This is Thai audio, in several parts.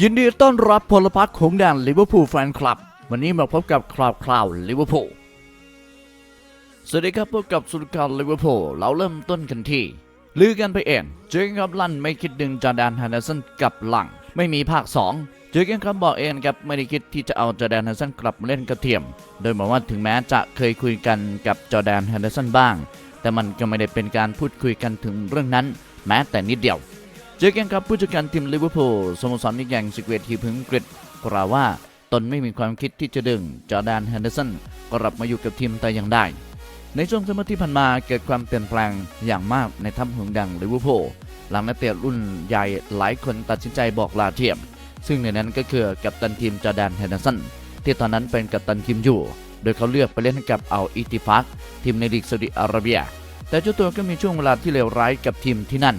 ยินดีต้อนรับพลพรรคของแดนลิเวอร์พูลแฟนคลับ วันนี้มาพบกับคราวคราวลิเวอร์พูลสวัสดีครับพบกับสุดการลิเวอร์พูลเราเริ่มต้นกันที่ลือกันไปเองเจอกันครับลั่นไม่คิดดึงจอแดนฮันเดอร์สันกลับหลัง ไม่มีภาค 2 เจอกันครับบอกเองครับไม่ได้คิดที่จะเอาจอแดนฮันเดอร์สันกลับมาเล่นกระเทียม โดยบอกว่าถึงแม้จะเคยคุยกันกับจอแดนฮันเดอร์สันบ้าง แต่มันก็ไม่ได้เป็นการพูดคุยกันถึงเรื่องนั้น แม้แต่นิดเดียว เจอกันครับผู้จัดการทีมลิเวอร์พูลสโมสรนิกอย่งสิกเวทีพึงกฤษกล่าวว่า ตนไม่มีความคิดที่จะดึงจอร์แดนแฮนเดอร์สันกลับมาอยู่กับทีมแต่อย่างใดในช่วงสมัยที่ผ่านมาเกิดความเปลี่ยนแปลงอย่างมากในทัพหงดังลิเวอร์พูลหลังนักเตะรุ่นใหญ่หลายคนตัดสินใจบอกลาทีมซึ่งในนั้นก็คือกัปตันทีมจอร์แดนแฮนเดอร์สันที่ตอนนั้นเป็นกัปตันทีมอยู่ โดยเขาเลือกไปเล่นให้กับอัลอิติฟักทีมในลีกซาอุดิอาระเบีย แต่เจ้าตัวก็มีช่วงเวลาที่เลวร้ายกับทีมที่นั่น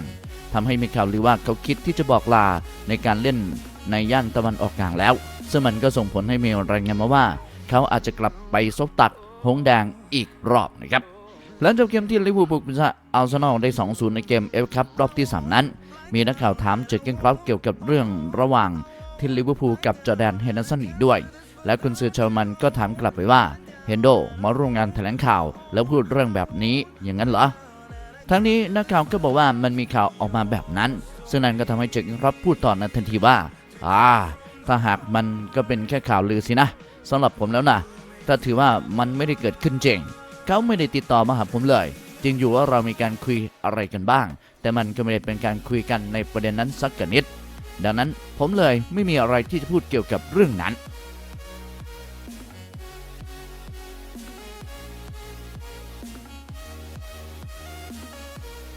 ทำให้มีข่าวลือว่าเขาคิดที่จะบอกลาในการเล่นในย่านตะวันออกกลางแล้ว ซึ่งมันก็ส่งผลให้มีรายงานมาว่า เขาอาจจะกลับไปซบตักหงแดงอีกรอบนะครับหลังจบเกมที่ลิเวอร์พูลบุกชนะอาร์เซนอลได้ 2-0 ในเกมเอฟคัพรอบที่ 3 นั้น มีนักข่าวถามเจอร์เกนครอปเกี่ยวกับเรื่องระหว่างที่ลิเวอร์พูลกับจอแดนเฮนเดอร์สันอีกด้วย และคุณซือเชอร์มันก็ถามกลับไปว่าเฮนโดมาร่วมงานแถลงข่าวแล้วพูดเรื่องแบบนี้อย่างนั้นเหรอ ทั้งนี้นักข่าวก็บอกว่ามันมีข่าวออกมาแบบนั้น ซึ่งนั่นก็ทำให้เจคครับพูดต่อในทันทีว่า อ่า ถ้าหากมันก็เป็นแค่ข่าวลือสินะสำหรับผมแล้วนะถ้าถือว่ามันไม่ได้เกิดขึ้นจริง เขาไม่ได้ติดต่อมาหาผมเลย จริงอยู่ว่าเรามีการคุยอะไรกันบ้าง แต่มันก็ไม่ได้เป็นการคุยกันในประเด็นนั้นสักกนิด ดังนั้นผมเลยไม่มีอะไรที่จะพูดเกี่ยวกับเรื่องนั้น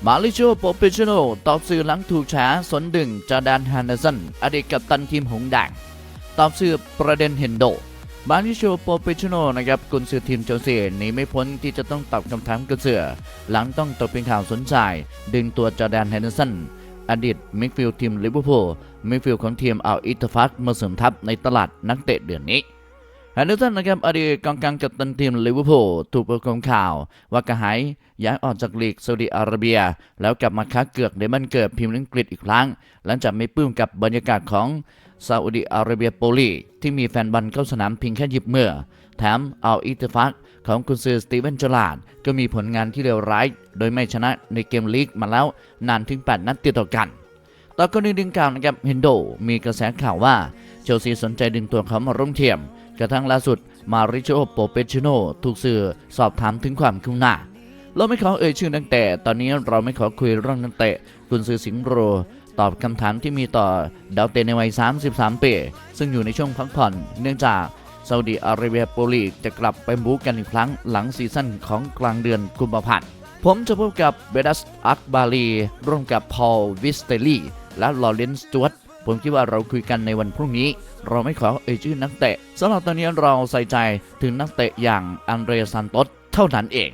มาริโชโปเปชิโนตอบสื่อหลังถูกแฉสนดึงจอร์แดนฮันเดอร์สันอดีตกัปตันทีมหงส์แดงตอบสื่อประเด็นเฮนโดมาริโชโปเปชิโนนะครับกุนซือทีมเชลซีหนีไม่พ้นที่จะต้องตอบคำถามกระเสือ หลังต้องตกเป็นข่าวสนใจ ดึงตัวจอแดนแฮนเดอร์สันอดีตมิดฟิลด์ทีมลิเวอร์พูลมิดฟิลด์ของทีมอัลอิตฟักมาเสริมทัพในตลาดนักเตะเดือนนี้ แฮนเดอร์สันนะครับอดีตกองกลางกัปตันทีมลิเวอร์พูลถูกเปิดข่าว ว่ากระหายย้ายออกจากลีกซาอุดิอาระเบีย แล้วกลับมาค้าเกือกในบ้านเกิดพิมพ์อังกฤษอีกครั้ง หลังจากไม่ปลื้มกับบรรยากาศของซาอุดิอาระเบียโปลีที่มีแฟนบอลเข้าสนามเพียงแค่หยิบมือแถมเอัลอิตฟักของกุนซือสตีเวนจลาดก็มีผลงานที่เลวร้าย โดยไม่ชนะในเกมลีกมาแล้วนานถึง 8 นัดติดต่อกันต่อกรณีดังกล่าวนะครับเฮนโดมีกระแสข่าวว่าเชลซีสนใจดึงตัวเขามาร่วมทีม กระทั่งล่าสุดมาริโชโปเปชิโนถูกสื่อสอบถามถึงความคืบหน้า เราไม่ขอเอ่ยชื่อนักเตะตอนนี้เราไม่ขอคุยเรื่องนักเตะกุนซือสิงโรตอบคำถามที่มีต่อดาวเตะในวัย 33 ปี ซึ่งอยู่ในช่วงพักผ่อนเนื่องจากซาอุดิอาระเบียโปลีกจะกลับไปบู๊กันอีกครั้งหลังซีซั่นของกลางเดือนกุมภาพันธ์ ผมจะพบกับเบดัสอักบาลีร่วมกับพอลวิสเตลีและลอเรนซ์จวต ผมคิดว่าเราคุยกันในวันพรุ่งนี้ เราไม่ขอเอ่ยชื่อนักเตะสำหรับตอนนี้เราใส่ใจถึงนักเตะอย่างอันเดรซันโตสเท่านั้นเอง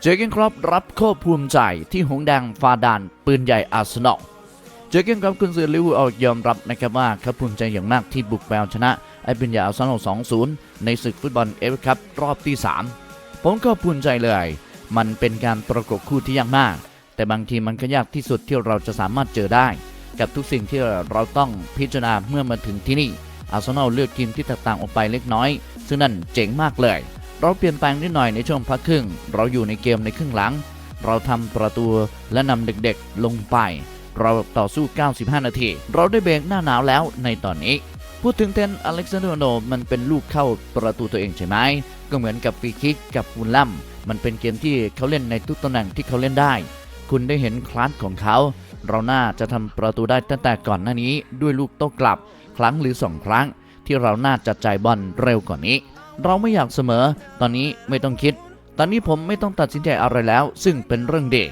เจอร์เกนครอปรับโคบภูมิใจที่หงแดงฟาดานปืนใหญ่อาร์เซนอลเจอร์เกนครอปคุณซือลิเวอร์พูลยอมรับนะครับว่าเขาภูมิใจอย่างมากที่บุกแปลชนะไอ้ปืนใหญ่อาร์เซนอล2-0 ในศึกฟุตบอลเอฟคัพรอบที่ 3 ผมก็ภูมิใจเลย มันเป็นการประกบคู่ที่ยากมาก แต่บางทีมันก็ยากที่สุดที่เราจะสามารถเจอได้ กับทุกสิ่งที่เราต้องพิจารณาเมื่อมาถึงที่นี่อาร์เซนอลเลือกทีมที่แตกต่างออกไปเล็กน้อย ซึ่งนั่นเจ๋งมากเลย เราเปลี่ยนแปลงนิดหน่อยในช่วงพักครึ่ง เราอยู่ในเกมในครึ่งหลัง เราทำประตูและนำเด็กๆลงไป เราต่อสู้ 95 นาที เราได้เบรกหน้าหนาวแล้วในตอนนี้ พูดถึงเทนอเล็กซานเดอร์โนมันเป็นลูกเข้าประตูตัวเองใช่ไหม ก็เหมือนกับฟรีคิกกับฟูลลัมมันเป็นเกมที่เขาเล่นในทุกตำแหน่งที่เขาเล่นได้ คุณได้เห็นคลาสของเขา เราน่าจะทำประตูได้ตั้งแต่ก่อนหน้านี้ด้วยลูกโต้กลับ ครั้งหรือสองครั้ง ที่เราน่าจะจ่ายบอลเร็วกว่านี้ เราไม่อยากเสมอ ตอนนี้ไม่ต้องคิด ตอนนี้ผมไม่ต้องตัดสินใจอะไรแล้ว ซึ่งเป็นเรื่องเด็ก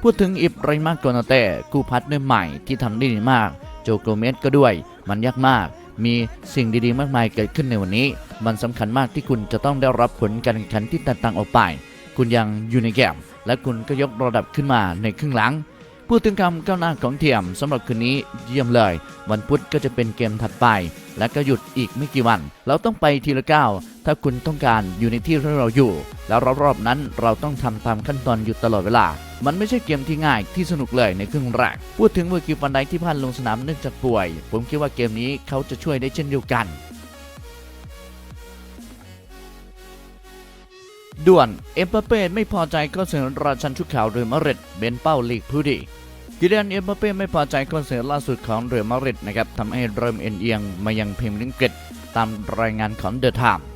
พูดถึงอิบไรมาโกนาเต้กูพัดเนื้อใหม่ที่ทำได้ดีมาก โจโกเมสก็ด้วย มันยากมาก มีสิ่งดีๆ มากมายเกิดขึ้นในวันนี้ มันสำคัญมากที่คุณจะต้องได้รับผลการแข่งขันที่แตกต่างออกไป คุณยังอยู่ในแกม และคุณก็ยกระดับขึ้นมาในครึ่งหลัง พูดถึงคำก้าวหน้าของเทียมสำหรับคืนนี้เยี่ยมเลย วันพุธก็จะเป็นเกมถัดไป และก็หยุดอีกไม่กี่วัน เราต้องไปทีละก้าวถ้าคุณต้องการอยู่ในที่ที่เราอยู่ แล้วรอบๆนั้นเราต้องทำตามขั้นตอนอยู่ตลอดเวลา มันไม่ใช่เกมที่ง่ายที่สนุกเลยในครึ่งแรก พูดถึงเวอร์กิฟันไดที่พลาดลงสนามเนื่องจากป่วย ผมคิดว่าเกมนี้เขาจะช่วยได้เช่นเดียวกัน ด่วน เอ็มเปเป้ไม่พอใจข้อเสนอราชันชุดขาวเรือมาริดเบนเป้าลีกผู้ดีกิเดนเอ็มเปเป้ไม่พอใจข้อเสนอล่าสุดของเรือมาริดนะครับทำให้เริ่มเอ็นเอียงมายังพรีเมียร์ลีกตามรายงานของเดอะไทม์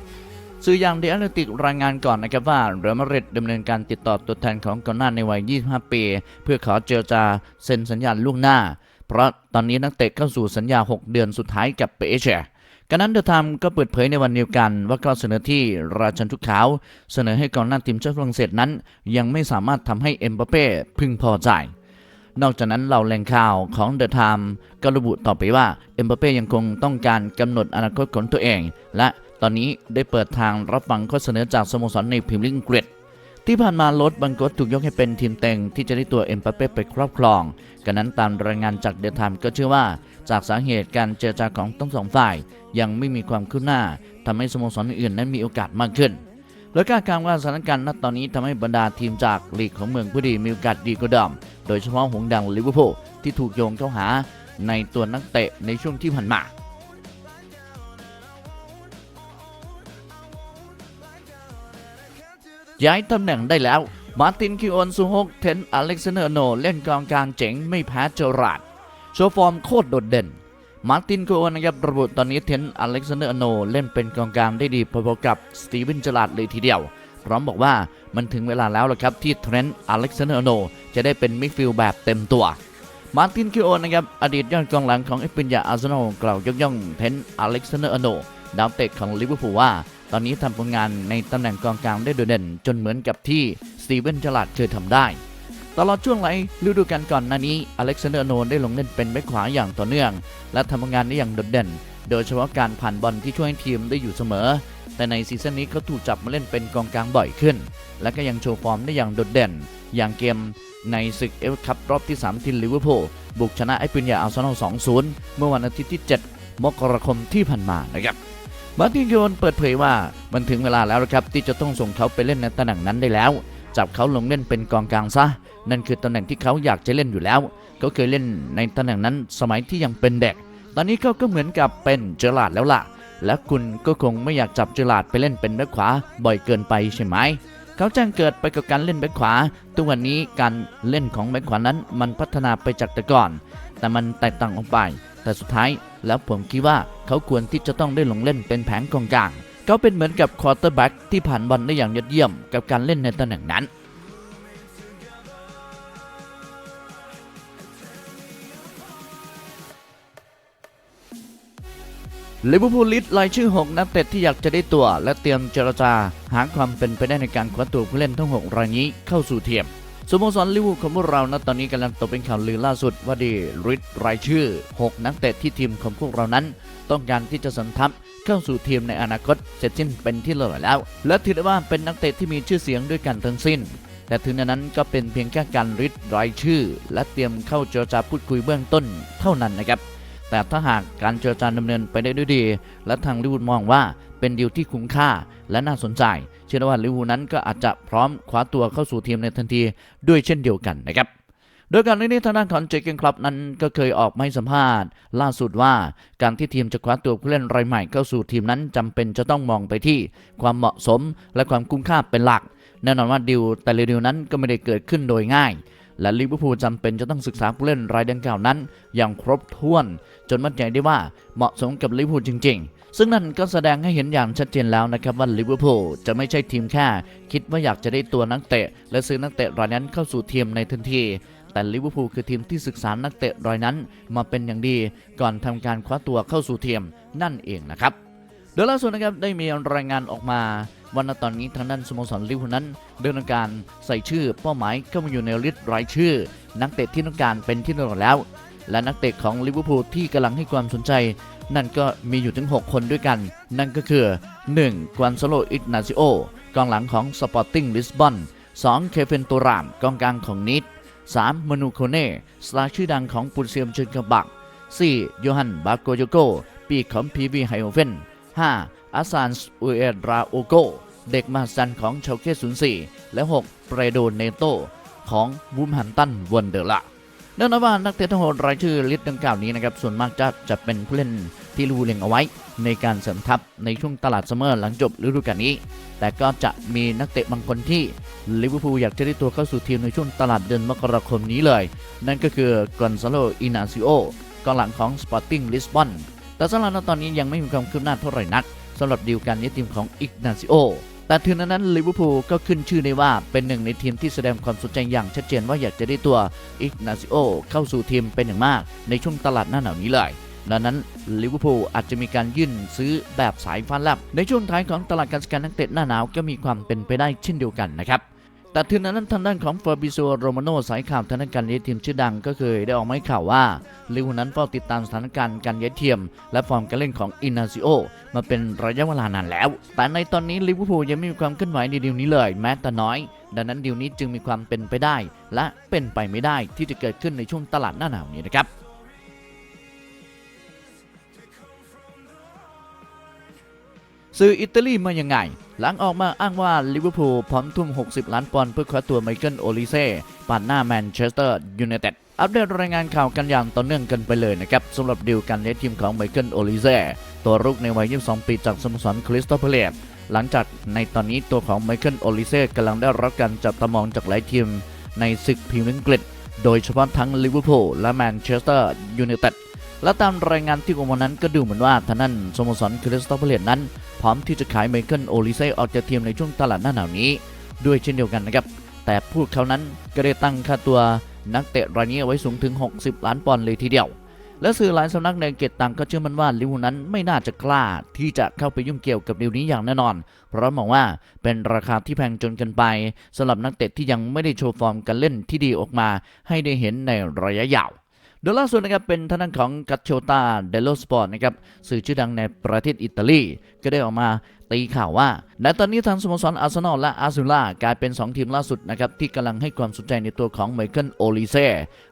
สื่ออย่างเดอะแอตเลติกรายงานก่อนนะครับว่าเรอัลมาริดดำเนินการติดต่อตัวแทนของกองหน้าในวัย 25 ปี เพื่อขอเจรจาเซ็นสัญญาล่วงหน้า เพราะตอนนี้นักเตะเข้าสู่สัญญา 6 เดือนสุดท้ายกับเปเช กันนั้นเดอะไทม์ก็เปิดเผยในวันเดียวกัน ว่าข้อเสนอที่ราชันทุกขาว เสนอให้กองหน้าทีมชาติฝรั่งเศสนั้น ยังไม่สามารถทำให้เอ็มบัปเป้พึงพอใจ นอกจากนั้นเหล่าแหล่งข่าวของเดอะไทม์ก็ระบุต่อไปว่าเอ็มบัปเป้ยังคงต้องการกำหนดอนาคตของตัวเอง และตอนนี้ได้เปิดทางรับฟังข้อเสนอจากสโมสรในพรีเมียร์ลีกอังกฤษที่ผ่านมาโรถบังกตถูกยกให้เป็นทีมเต็งที่จะได้ตัวเอ็มบัปเป้ไปครอบครอง กันนั้นตามรายงานจากเดอะไทม์ก็เชื่อว่า จากสาเหตุการเจรจาของทั้งสองฝ่าย ยังไม่มีความคืบหน้าทำให้สโมสรอื่นนั้นมีโอกาสมากขึ้น และการการว่าสถานการณ์ณตอนนี้ทำให้บรรดาทีมจากลีกของเมืองผู้ดีมีโอกาสดีกว่าเดิมโดยเฉพาะหงดังลิเวอร์พูลที่ถูกโยงเข้าหาในตัวนักเตะในช่วงที่ผ่านมาย้ายตำแหน่งได้แล้ว มาร์ตินคิโอนซูฮกเทนอเล็กซานเดอร์โนเล่นกองกลางเจ๋งไม่แพ้เจอราร์ดโชว์ฟอร์มโคตรโดดเด่น มาร์ตินคิโอนนะครับระบุตอนนี้เทนอเล็กซานเดอร์โนเล่นเป็นกองกลางได้ดีพอๆกับสตีเวนเจอราร์ดเลยทีเดียว พร้อมบอกว่ามันถึงเวลาแล้วละครับที่เทรนต์อเล็กซานเดอร์โนจะได้เป็นมิดฟิลด์แบบเต็มตัวมาร์ตินคิโอนนะครับอดีตยอดกองหลังของเอสปินยาอาร์เซนอลกล่าวยกย่องเทนอเล็กซานเดอร์โนดาวเตะของลิเวอร์พูลว่า ตอนนี้ทำผลงานในตำแหน่งกองกลางได้โดดเด่นจนเหมือนกับที่ สตีเวนจลาดเคยทำได้ ตลอดช่วงไหลฤดูกาลก่อนหน้านี้อเล็กซานเดอร์โนได้ลงเล่นเป็นแบ็คขวาอย่างต่อเนื่อง และทำงานได้อย่างโดดเด่น โดยเฉพาะการผ่านบอลที่ช่วยให้ทีมได้อยู่เสมอ แต่ในซีซั่นนี้เขาถูกจับมาเล่นเป็นกองกลางบ่อยขึ้น และก็ยังโชว์ฟอร์มได้อย่างโดดเด่น อย่างเกมในศึกเอฟคัพรอบที่3ที่ลิเวอร์พูลบุกชนะไอปินยาอาร์เซนอล2-0 เมื่อวันอาทิตย์ที่ 7 มกราคมที่ผ่านมานะครับมาร์ตินโยนเปิดเผยว่ามันถึงเวลาแล้วนะครับที่จะต้องส่งเขาไปเล่นในตำแหน่งนั้นได้แล้ว จับเขาลงเล่นเป็นกองกลางซะ นั่นคือตำแหน่งที่เขาอยากจะเล่นอยู่แล้ว เขาเคยเล่นในตำแหน่งนั้นสมัยที่ยังเป็นเด็ก ตอนนี้เขาก็เหมือนกับเป็นเจอราดแล้วล่ะ และคุณก็คงไม่อยากจับเจอราดไปเล่นเป็นแบ็คขวาบ่อยเกินไปใช่ไหม เขาแจ้งเกิดไปกับการเล่นแบ็คขวา ทุกวันนี้การเล่นของแบ็คขวานั้นมันพัฒนาไปจากแต่ก่อน แต่มันแตกต่างออกไป แต่สุดท้ายแล้วผมคิดว่าเขาควรที่จะต้องได้ลงเล่นเป็นแผงกองกลาง เขาเป็นเหมือนกับควอเตอร์แบ็กที่ผ่านบอลได้อย่างยอดเยี่ยมกับการเล่นในตำแหน่งนั้นลิเวอร์พูลลิสต์รายชื่อ 6 นักเตะที่อยากจะได้ตัว และเตรียมเจรจา หาความเป็นไปได้ในการคว้าตัวผู้เล่นทั้ง 6 รายนี้เข้าสู่ทีม สโมสรลิเวอร์พูลของพวกเรานะตอนนี้กำลังตกเป็นข่าวลือล่าสุดว่าดีริดรายชื่อ 6 นักเตะที่ทีมของพวกเรานั้น ต้องการที่จะสันทับเข้าสู่ทีมในอนาคตเสร็จสิ้นเป็นที่เรียบร้อยแล้ว และถือได้ว่าเป็นนักเตะที่มีชื่อเสียงด้วยกันทั้งสิ้น แต่ถึงอย่างนั้นก็เป็นเพียงแค่การริดรายชื่อ และเตรียมเข้าเจรจาพูดคุยเบื้องต้นเท่านั้นนะครับแต่ถ้าหากการเจรจาดำเนินไปได้ด้วยดี และทางลิเวอร์พูลมองว่าเป็นดีลที่คุ้มค่าและน่าสนใจ เชื่อว่าลิเวอร์พูลนั้นก็อาจจะพร้อมคว้าตัวเข้าสู่ทีมในทันทีด้วยเช่นเดียวกันนะครับโดยการนี้ทางด้านของเจเกนคลับนั้นก็เคยออกมาให้สัมภาษณ์ ล่าสุดว่าการที่ทีมจะคว้าตัวผู้เล่นรายใหม่เข้าสู่ทีมนั้นจำเป็นจะต้องมองไปที่ความเหมาะสมและความคุ้มค่าเป็นหลัก แน่นอนว่าดิวแต่ละดิวนั้นก็ไม่ได้เกิดขึ้นโดยง่าย และลิเวอร์พูลจำเป็นจะต้องศึกษาผู้เล่นรายดังกล่าวนั้น อย่างครบถ้วน จนมั่นใจได้ว่าเหมาะสมกับลิเวอร์พูลจริง ๆ ซึ่งนั่นก็แสดงให้เห็นอย่างชัดเจนแล้วนะครับว่าลิเวอร์พูลจะไม่ใช่ทีมแค่ คิดว่าอยากจะได้ตัวนักเตะ และซื้อนักเตะรายนั้นเข้าสู่ทีมในทันทีแต่ลิเวอร์พูลคือทีมที่ศึกษานักเตะรายนั้นมาเป็นอย่างดี ก่อนทำการคว้าตัวเข้าสู่ทีมนั่นเองนะครับ โดยล่าสุดนะครับได้มีรายงานออกมาวันตอนนี้ทางด้านสโมสรลิเวอร์พูลนั้นเดินการใส่ชื่อเป้าหมายเข้ามาอยู่ในลิสต์รายชื่อ นักเตะที่ต้องการเป็นที่เรียบร้อยแล้ว และนักเตะของลิเวอร์พูลที่กำลังให้ความสนใจ นั่นก็มีอยู่ถึง 6 คนด้วยกัน นั่นก็คือ 1. กวนโซโลอิกนาซิโอกองหลังของสปอร์ติ้งลิสบอน 2. เคเฟนตูรามกองกลางของนิด 3. มนูโคเน่สตาร์ชื่อดังของปุนเซียมเชนกบัก 4. โยฮันบาโกโยโก ปีกของพีวีไฮโอเฟน 5. อาซานส์อุเอราโอโก เด็กมหัศจรรย์ของเชาเก้04และ 6. เปรโดเนโตของวูมฮันตันวันเดอร์ละ แน่นอนว่านักเตะทั้งหกรายชื่อลิสต์ดังกล่าวนี้นะครับส่วนมากจะจะเป็นผู้เล่นที่รูเล็งเอาไว้ ในการเสริมทัพในช่วงตลาดซัมเมอร์หลังจบฤดูกาลนี้ แต่ก็จะมีนักเตะบางคนที่ลิเวอร์พูลอยากจะได้ตัวเข้าสู่ทีมในช่วงตลาดเดือนมกราคมนี้เลย นั่นก็คือกอนซาโลอินาซิโอกองหลังของสปอร์ติ้งลิสบอนแต่สำหรับตอนนี้ยังไม่มีความคืบหน้าเท่าไหร่นักสำหรับดีลการย้ายทีมของอิกนาซิโอ แต่ถึงนั้นลิเวอร์พูลก็ขึ้นชื่อได้ว่าเป็นหนึ่งในทีมที่แสดงความสนใจอย่างชัดเจนว่าอยากจะได้ตัวอิกนาซิโอเข้าสู่ทีมเป็นอย่างมาก ในช่วงตลาดหน้าหนาวนี้เลยดังนั้นลิเวอร์พูลอาจจะมีการยื่นซื้อแบบสายฟ้าแลบในช่วงท้ายของตลาดการซื้อขารนักเตะหน้าหนาวก็มีความเป็นไปได้เช่นเดียวกันนะครับ แต่ถึงนั้นทางด้านของเฟอร์บิโซโรมาโนสายข่าวทางด้านการย้ายทีมชื่อดังก็เคยได้ออกมาข่าวว่าลิเวอร์พูลนั้นเฝ้าติดตามสถานการณ์การย้ายทีมและฟอร์มการเล่นของอินาซิโอมาเป็นระยะเวลานานแล้ว แต่ในตอนนี้ลิเวอร์พูลยังไม่มีความเคลื่อนไหวในดีลนี้เลยแม้แต่น้อย ดังนั้นดีลนี้จึงมีความเป็นไปได้ และเป็นไปไม่ได้ที่จะเกิดขึ้นในช่วงตลาดหน้าหนาวนี้นะครับสื่ออิตาลีมายังไง หลังออกมาอ้างว่าลิเวอร์พูลพร้อมทุ่ม 60 ล้านปอนด์เพื่อคว้าตัวไมเคิลโอลิเซ่ปานหน้าแมนเชสเตอร์ยูไนเต็ดอัปเดตรายงานข่าวกันอย่างต่อเนื่องกันไปเลยนะครับสำหรับดีลการเลี้ยงทีมของไมเคิลโอลิเซ่ตัวรุกในวัย 22 ปีจากสโมสรคริสตัลพาเลตหลังจากในตอนนี้ตัวของไมเคิลโอลิเซ่กำลังได้รับการจับตามองจากหลายทีมในศึกพรีเมียร์ลีกอังกฤษโดยเฉพาะทั้งลิเวอร์พูลและแมนเชสเตอร์ยูไนเต็ดและตามรายงานที่ออกมานั้นก็ดูเหมือนว่าท่านั้นสโมสรคริสตัลพาเลตนั้น ร้อมที่จะขายไมเคิลโอลิเซ่ออกจากทีมในช่วงตลาดหน้าหนาวนี้ ด้วยเช่นเดียวกันนะครับ แต่พวกเขานั้นก็ได้ตั้งค่าตัวนักเตะรายนี้ไว้สูงถึง 60 ล้านปอนด์เลยทีเดียว และสื่อหลายสำนักในอังกฤษต่างก็เชื่อมันว่าลิวนั้นไม่น่าจะกล้าที่จะเข้าไปยุ่งเกี่ยวกับดีลนี้อย่างแน่นอน เพราะมองว่าเป็นราคาที่แพงจนเกินไปสำหรับนักเตะที่ยังไม่ได้โชว์ฟอร์มการเล่นที่ดีออกมา ให้ได้เห็นในระยะยาว โดยล่าสุดนะครับเป็นทางด้านของกัตโชตาเดลโลสปอร์ตนะครับสื่อชื่อดังในประเทศอิตาลี ก็ได้ออกมาตีข่าวว่าในตอนนี้ทางสโมสรอาร์เซนอลและอาร์ซูล่ากลายเป็น 2 ทีมล่าสุดนะครับที่กำลังให้ความสนใจในตัวของไมเคิลโอลิเซ่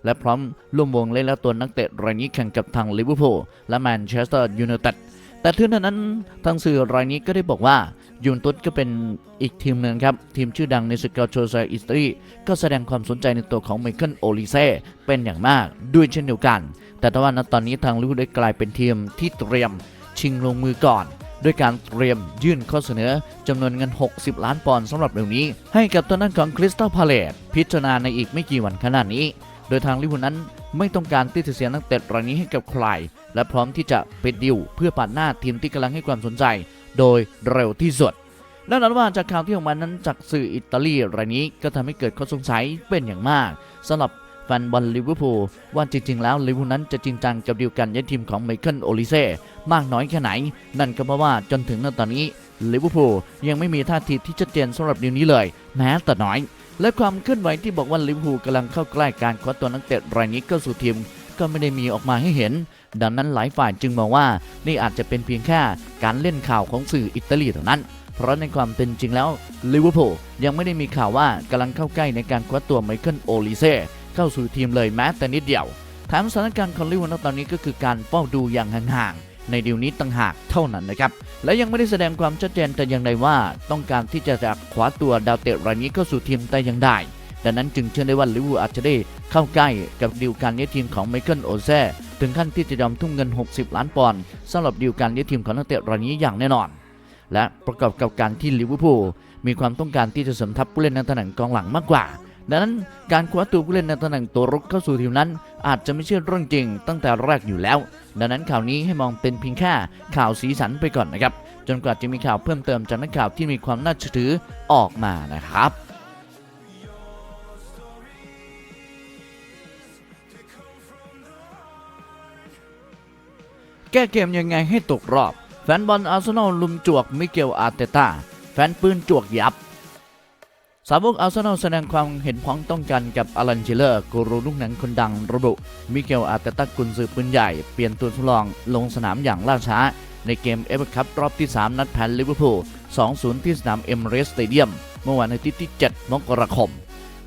และพร้อมร่วมวงเล่นและตัวนักเตะรายนี้แข่งกับทางลิเวอร์พูลและแมนเชสเตอร์ยูไนเต็ดแต่ถึงเท่านั้นทางสื่อรายนี้ก็ได้บอกว่า ยูนตุสก็เป็นอีกทีมหนึ่งครับ ทีมชื่อดังในสกอตโชซาอิตาลีก็แสดงความสนใจในตัวของไมเคิลโอลิเซ่เป็นอย่างมากด้วยเช่นเดียวกัน แต่ทว่าณตอนนี้ทางลิเวอร์พูลได้กลายเป็นทีมที่เตรียมชิงลงมือก่อน ด้วยการเตรียมยื่นข้อเสนอจำนวนเงิน 60 ล้านปอนด์สำหรับเรื่องนี้ ให้กับตัวนั้นของคริสตัลพาเลตพิจารณาในอีกไม่กี่วันขณะนี้ โดยทางลิเวอร์พูลนั้นไม่ต้องการที่จะเสียนักเตะรายนี้ให้กับใคร และพร้อมที่จะปิดดิวเพื่อปาดหน้าทีมที่กำลังให้ความสนใจ โดยเร็วที่สุดแน่นอนว่าจากข่าวที่ออกมานั้นจากสื่ออิตาลีรายนี้ก็ทำให้เกิดข้อสงสัยเป็นอย่างมากสำหรับแฟนบอลลิเวอร์พูลว่าจริง ๆ แล้วลิเวอร์พูลนั้นจะจริงจังกับดีลการย้ายทีมของไมเคิลโอลิเซ่มากน้อยแค่ไหน นั่นก็เพราะว่าจนถึงตอนนี้ลิเวอร์พูลยังไม่มีท่าทีที่ชัดเจนสำหรับดีลนี้เลยแม้แต่น้อย และความเคลื่อนไหวที่บอกว่าลิเวอร์พูลกำลังเข้าใกล้การคว้าตัวนักเตะรายนี้เข้าสู่ทีมก็ไม่ได้มีออกมาให้เห็น ดังนั้นหลายฝ่ายจึงมองว่านี่อาจจะเป็นเพียงแค่การเล่นข่าวของสื่ออิตาลีเท่านั้น เพราะในความเป็นจริงแล้วลิเวอร์พูลยังไม่ได้มีข่าวว่ากำลังเข้าใกล้ในการคว้าตัวไมเคิลโอลิเซ่เข้าสู่ทีมเลยแม้แต่นิดเดียวแถมสถานการณ์ของลิเวอร์พูลตอนนี้ก็คือการเฝ้าดูอย่างห่างๆในดีลนี้ต่างหากเท่านั้นนะครับและยังไม่ได้แสดงความชัดเจนแต่อย่างใดว่า ต้องการที่จะจะคว้าตัวดาวเตะรายนี้เข้าสู่ทีมแต่อย่างใดดังนั้นจึงเชื่อได้ว่าลิเวอร์พูลอาจจะได้เข้าใกล้กับดีลการย้ายทีมของไมเคิลโอเซ่ ถึงขั้นที่จะยอมทุ่มเงิน 60 ล้านปอนด์สำหรับดีลการย้ายทีมของนักเตะรายนี้อย่างแน่นอน และประกอบกับการที่ลิเวอร์พูลมีความต้องการที่จะสมทัพผู้เล่นในตำแหน่งกองหลังมากกว่า ดังนั้นการคว้าตัวผู้เล่นในตำแหน่งตัวรุกเข้าสู่ทีมนั้น อาจจะไม่ใช่เรื่องจริงตั้งแต่แรกอยู่แล้ว ดังนั้นข่าวนี้ให้มองเป็นเพียงแค่ข่าวสีสันไปก่อนนะครับจนกว่าจะมีข่าวเพิ่มเติมจากนักข่าวที่มีความน่าเชื่อถือออกมานะครับ แก้เกมยังไงให้ตกรอบ แฟนบอลอาร์เซนอลลุมจวกมิเกลอาร์เตต้าแฟนปืนจวกยับ สาวกอาร์เซนอลแสดงความเห็นพ้องต้องกันกับอลันเชเลอร์กูรูลูกหนังคนดังระบุ มิเกลอาร์เตต้ากุนซือปืนใหญ่ เปลี่ยนตัวทดลองลงสนามอย่างล่าช้า ในเกมเอฟเอคัพรอบที่ 3 นัดแพ้ลิเวอร์พูล 2-0 ที่สนามเอมเรสสเตเดียม เมื่อวันอาทิตย์ที่ 7 มกราคม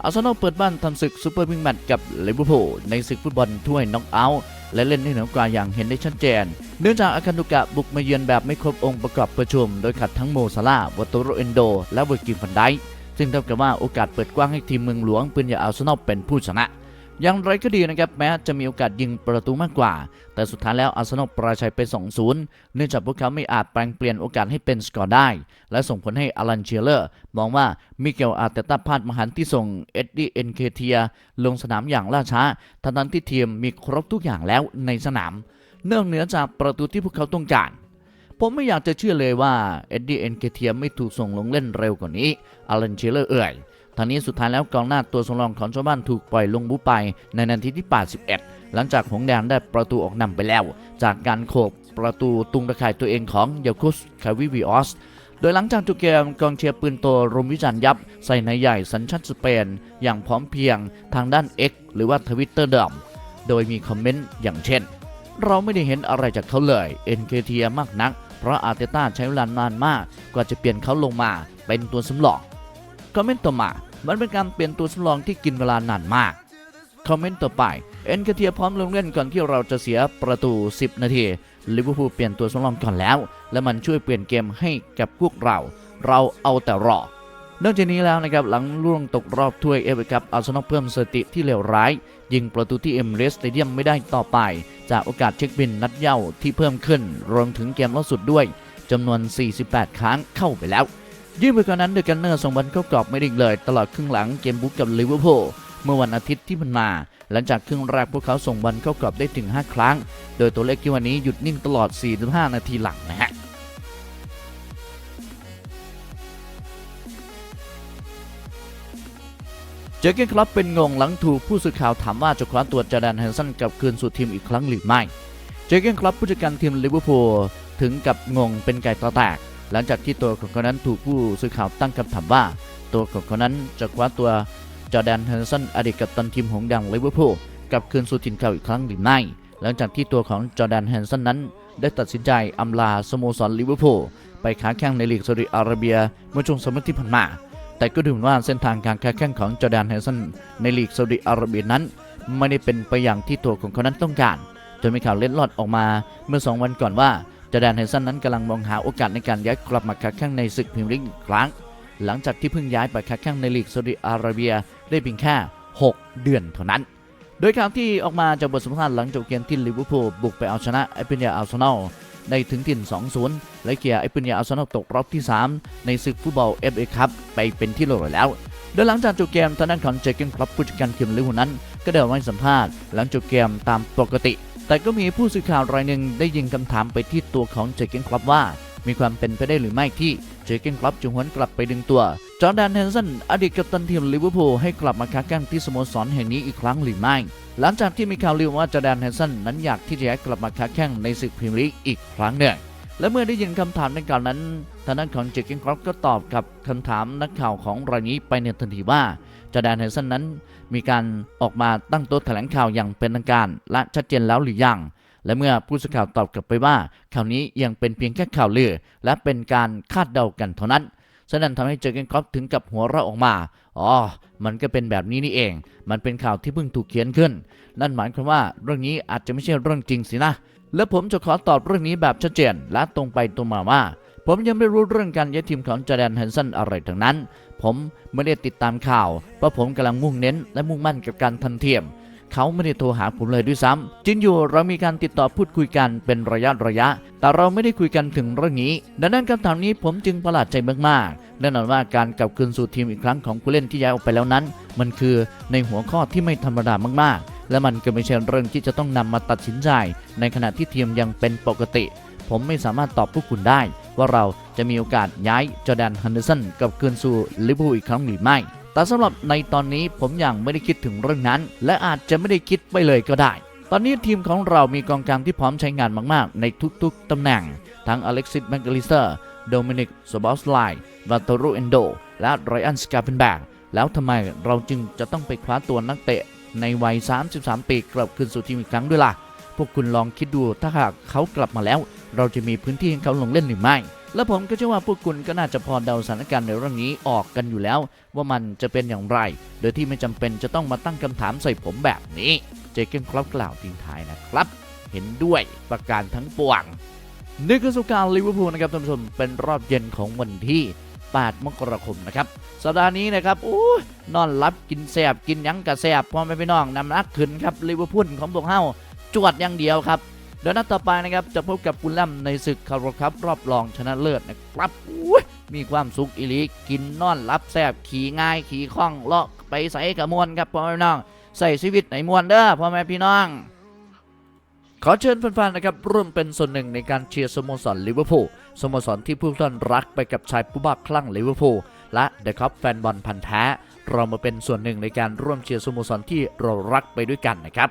อาร์เซนอลเปิดบ้านทำศึกซูเปอร์วิงแมตช์กับลิเวอร์พูลในศึกฟุตบอลถ้วยน็อกเอาท์ และเล่นได้เหนือกว่าอย่างเห็นได้ชัดเจน เนื่องจากอาคันตุกะบุกมาเยือนแบบไม่ครบองค์ประกอบประชุม โดยขัดทั้งโมซาลาวัตโตโรเอนโด และเวอร์กิมฟันไดซึ่งเท่ากับว่าโอกาสเปิดกว้างให้ทีมเมืองหลวงปืนยาอาร์เซนอลเป็นผู้ชนะ อย่างไรก็ดีนะครับแม้จะมีโอกาสยิงประตูมากกว่า แต่สุดท้ายแล้วอาร์เซนอลปราชัยไป 2-0 เนื่องจากพวกเขาไม่อาจแปลงเปลี่ยนโอกาสให้เป็นสกอร์ได้ และส่งผลให้อลันเชียเลอร์ มองว่ามิเกลอาร์เตต้าพลาดมหันต์ที่ส่งเอ็ดดี้เอ็นเคเทียลงสนามอย่างล่าช้าทั้งๆที่ทีมมีครบทุกอย่างแล้วในสนาม เนื่องเหนือจากประตูที่พวกเขาต้องการผมไม่อยากจะเชื่อเลยว่าเอ็ดดี้เอ็นเคเทียไม่ถูกส่งลงเล่นเร็วกว่านี้อลันเชียเลอร์เอ่ย ทางนี้สุดท้ายแล้วกองหน้าตัวสำรองของชาวบ้านถูกปล่อยลงบูไปในนาทีที่ 81 หลังจากหงแดงได้ประตูออกนำไปแล้ว จากการโขกประตูตุงตะข่ายตัวเองของเยาคุสคาวิวิออสโดยหลังจากจบเกมกองเชียร์ปืนโตรุมวิจารณ์ยับ ใส่นายใหญ่สัญชาติสเปน อย่างพร้อมเพรียงทางด้าน X หรือว่าทวิตเตอร์เดิมโดยมีคอมเมนต์อย่างเช่น เราไม่ได้เห็นอะไรจากเขาเลยเอ็นเคเทียมากนัก เพราะอาร์เตต้าใช้เวลานานมากกว่าจะเปลี่ยนเขาลงมาเป็นตัวสำรอง คอมเมนต์ต่อมา มันเป็นการเปลี่ยนตัวสำรองที่กินเวลานานมาก คอมเมนต์ต่อไป เอ็นเคเทียพร้อมลงเล่นก่อนที่เราจะเสียประตู 10 นาที ลิเวอร์พูลเปลี่ยนตัวสำรองก่อนแล้ว และมันช่วยเปลี่ยนเกมให้กับพวกเรา เราเอาแต่รอนอกจากนี้แล้วนะครับหลังล่วงตกรอบถ้วยเอฟเอคัพอาร์เซนอลเพิ่มสถิติที่เลวร้าย ยิงประตูที่เอ็มเรสสเตเดียมไม่ได้ต่อไป จากโอกาสเช็คบินนัดเย้าที่เพิ่มขึ้นรวมถึงเกมล่าสุดด้วยจำนวน 48 ครั้งเข้าไปแล้ว ยิ่งไปกว่านั้นเดอะกันเนอร์ส่งบอลเข้ากรอบไม่ได้อีกเลย ตลอดครึ่งหลังเกมบุกกับลิเวอร์พูลเมื่อวันอาทิตย์ที่ผ่านมา หลังจากครึ่งแรกพวกเขาส่งบอลเข้ากรอบได้ถึง 5 ครั้ง โดยตัวเลขที่วันนี้หยุดนิ่งตลอด 45 นาทีหลังนะฮะเจอเกนคลับเป็นงงหลังถูกผู้สื่อข่าวถามว่าจะคว้าตัวจอร์แดนแฮนสันกลับคืนสู่ทีมอีกครั้งหรือไม่ เจอเกนคลับผู้จัดการทีมลิเวอร์พูลถึงกับงงเป็นไก่ตาแตก หลังจากที่ตัวของเขานั้นถูกผู้สื่อข่าวตั้งคำถามว่า ตัวของเขานั้นจะคว้าตัวจอแดนแฮนสันอดีตกัปตันทีมหงดังลิเวอร์พูลกลับคืนสู่ถิ่นเก่าอีกครั้งหรือไม่หลังจากที่ตัวของจอแดนแฮนสันนั้น ได้ตัดสินใจอำลาสโมสรลิเวอร์พูลไปค้าแข่งในลีกซาอุดิอาระเบียเมื่อช่วงสมัยที่ผ่านมา แต่ก็ดูเหมือนว่าเส้นทางการค้าแข่งของจอแดนแฮนสันในลีกซาอุดิอาระเบียนั้น ไม่ได้เป็นไปอย่างที่ตัวของเขานั้นต้องการจนมีข่าวเล็ดลอดออกมาเมื่อ 2 วันก่อนว่า จอแดนแฮนสันนั้นกำลังมองหาโอกาสในการย้ายกลับมาค้าแข่งในศึกพรีเมียร์ลีกอีกครั้ง หลังจากที่เพิ่งย้ายไปค้าแข่งในลีกซาอุดิอาระเบียได้เพียงแค่ 6 เดือนเท่านั้น โดยข่าวที่ออกมาจากบทสัมภาษณ์หลังจบเกมที่ลิเวอร์พูลบุกไปเอาชนะไอเปนยอาร์เซนอลได้ถึงถิ่น 2-0 และเคลียร์ไอเปนยอาร์เซนอลตกรอบที่ 3 ในศึกฟุตบอลเอฟเอคัพไปเป็นที่เรียบร้อยแล้วโดยหลังจากจบเกมทางด้านของเจเกนคลับผู้จัดการทีมลิเวอร์พูลนั้น ก็ได้ออกมาสัมภาษณ์หลังจบเกมตามปกติ แต่ก็มีผู้สื่อข่าวรายหนึ่งได้ยิงคำถามไปที่ตัวของเจเกนคลับว่า มีความเป็นไปได้หรือไม่ที่เจเกนคลับจะหวนกลับไปดึงตัว จอร์แดนเฮนสันอดีตกัปตันทีมลิเวอร์พูลให้กลับมาค้าแข่งที่สโมสรแห่งนี้อีกครั้งหรือไม่ หลังจากที่มีข่าวลือว่าจอร์แดนเฮนสันนั้นอยากที่จะกลับมาค้าแข่งในศึกพรีเมียร์ลีกอีกครั้งหนึ่งและเมื่อได้ยินคำถามในการนั้นทางด้านของเจเกนครอปก็ตอบกับคำถามนักข่าวของรายนี้ไปในทันทีว่า จอแดนเฮนสันนั้น มีการออกมาตั้งโต๊ะแถลงข่าวอย่างเป็นทางการและชัดเจนแล้วหรือยัง และเมื่อผู้สื่อข่าวตอบกลับไปว่า ข่าวนี้ยังเป็นเพียงแค่ข่าวลือ และเป็นการคาดเดากันเท่านั้นฉะนั้นทำให้เจอเกนครอปถึงกับหัวเราะออกมา อ๋อ มันก็เป็นแบบนี้นี่เอง มันเป็นข่าวที่เพิ่งถูกเขียนขึ้น นั่นหมายความว่าเรื่องนี้อาจจะไม่ใช่เรื่องจริงสินะ และผมจะขอตอบเรื่องนี้แบบชัดเจนและตรงไปตรงมาว่า ผมยังไม่รู้เรื่องการย้ายทีมของจอแดนแฮนสันอะไรทั้งนั้น ผมไม่ได้ติดตามข่าว เพราะผมกำลังมุ่งเน้นและมุ่งมั่นกับการทันเทียม เขาไม่ได้โทรหาผมเลยด้วยซ้ำจริงอยู่เรามีการติดต่อพูดคุยกันเป็นระยะระยะ แต่เราไม่ได้คุยกันถึงเรื่องนี้ ดังนั้นคำถามนี้ผมจึงประหลาดใจมากๆแน่นอนว่าการกลับคืนสู่ทีมอีกครั้งของผู้เล่นที่ย้ายออกไปแล้วนั้น มันคือในหัวข้อที่ไม่ธรรมดามากๆและมันก็ไม่ใช่เรื่องที่จะต้องนำมาตัดสินใจ ในขณะที่ทีมยังเป็นปกติ ผมไม่สามารถตอบพวกคุณได้ ว่าเราจะมีโอกาสย้ายจอแดนฮันเดอร์สันกลับคืนสู่ลิเวอร์พูลอีกครั้งหรือไม่แต่สำหรับในตอนนี้ผมยังไม่ได้คิดถึงเรื่องนั้น และอาจจะไม่ได้คิดไปเลยก็ได้ ตอนนี้ทีมของเรามีกองกลางที่พร้อมใช้งานมาก ๆ ในทุกๆตำแหน่ง ทั้งอเล็กซิสแมกกาลิสเตอร์โดมินิกสบอสไลวาโตโรเอนโด และไรอันสกาเปนแบกแล้วทำไมเราจึงจะต้องไปคว้าตัวนักเตะ ในวัย 33 ปีกลับคืนสู่ทีมอีกครั้งด้วยล่ะ พวกคุณลองคิดดูถ้าหากเขากลับมาแล้ว เราจะมีพื้นที่ให้เขาลงเล่นหรือไม่ และผมก็เชื่อว่าพวกคุณก็น่าจะพอเดาสถานการณ์ในเรื่องนี้ออกกันอยู่แล้ว ว่ามันจะเป็นอย่างไร โดยที่ไม่จำเป็นจะต้องมาตั้งคำถามใส่ผมแบบนี้ เจเกนครอปกล่าวทิ้งท้ายนะครับ เห็นด้วยประการทั้งปวงนี่คือสุการลิเวอร์พูลนะครับท่านผู้ชมเป็นรอบเย็นของวันที่ 8 มกราคมนะครับสัปดาห์นี้นะครับโอ้นอนรับกินแสบกินยังกะแสบพ่อแม่พี่น้องนำนักขึ้นครับลิเวอร์พูลของพวกเฮาจวดอย่างเดียวครับ ดี๋ยวนัดต่อไปนะครับจะพบกับกุลแลมในศึกคาร์บครับรอบรองชนะเลิศนะครับมีความสุขอีหลีกินนอนรับแซบขี่ง่ายขี่คล่องเลาะไปใส่กระมวลครับพ่อแม่พี่น้องใส่ชีวิตไหนมวลเด้อพ่อแม่พี่น้อง ขอเชิญแฟนๆนะครับร่วมเป็นส่วนหนึ่งในการเชียร์สโมสรลิเวอร์พูลสโมสรที่ผู้ท่านรักไปกับชายผู้บ้าคลั่งลิเวอร์พูลและเดอะคัพแฟนบอลพันธ์แท้เรามาเป็นส่วนหนึ่งในการร่วมเชียร์สโมสรที่เรารักไปด้วยกันนะครับ